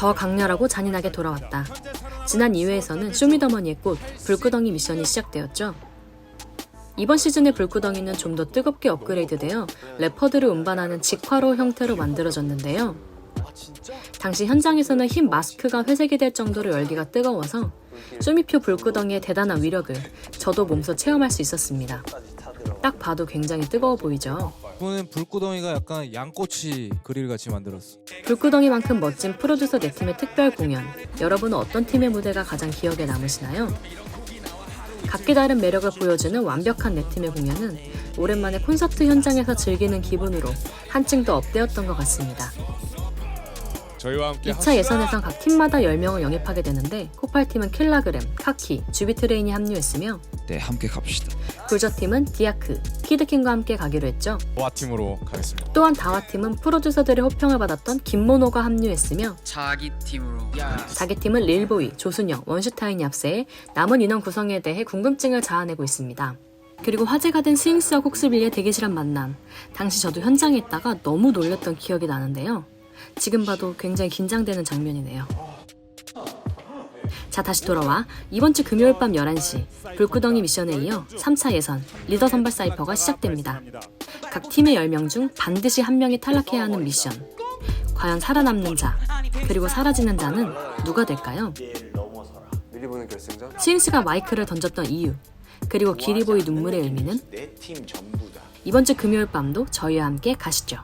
더 강렬하고 잔인하게 돌아왔다. 지난 2회에서는 쇼미더머니의 꽃, 불구덩이 미션이 시작되었죠. 이번 시즌의 불구덩이는 좀 더 뜨겁게 업그레이드되어 래퍼들을 운반하는 직화로 형태로 만들어졌는데요. 당시 현장에서는 흰 마스크가 회색이 될 정도로 열기가 뜨거워서 쇼미표 불구덩이의 대단한 위력을 저도 몸소 체험할 수 있었습니다. 딱 봐도 굉장히 뜨거워 보이죠. 이번엔 불구덩이가 약간 양꼬치 그릴 같이 만들었어. 불구덩이만큼 멋진 프로듀서 네 팀의 특별 공연. 여러분은 어떤 팀의 무대가 가장 기억에 남으시나요? 각기 다른 매력을 보여주는 완벽한 네 팀의 공연은 오랜만에 콘서트 현장에서 즐기는 기분으로 한층 더 업되었던 것 같습니다. 저희와 함께 2차 예선에선 각 팀마다 10명을 영입하게 되는데 코팔팀은 킬라그램, 카키, 주비트레인이 합류했으며 네 함께 갑시다. 굴저팀은 디아크, 키드킹과 함께 가기로 했죠. 와 팀으로 가겠습니다. 또한 다와팀은 프로듀서들의 호평을 받았던 김모노가 합류했으며 자기 팀으로 자기 팀은 릴보이, 조순영, 원슈타인이 앞세 남은 인원 구성에 대해 궁금증을 자아내고 있습니다. 그리고 화제가 된 스윙스와 콕스빌리의 대기실한 만남. 당시 저도 현장에 있다가 너무 놀랬던 기억이 나는데요. 지금 봐도 굉장히 긴장되는 장면이네요. 자, 다시 돌아와 이번 주 금요일 밤 11시 불구덩이 미션에 이어 3차 예선 리더 선발 사이퍼가 시작됩니다. 각 팀의 10명 중 반드시 한 명이 탈락해야 하는 미션. 과연 살아남는 자, 그리고 사라지는 자는 누가 될까요? 결승전 스윙스가 마이크를 던졌던 이유, 그리고 기리보이 눈물의 의미는 이번 주 금요일 밤도 저희와 함께 가시죠.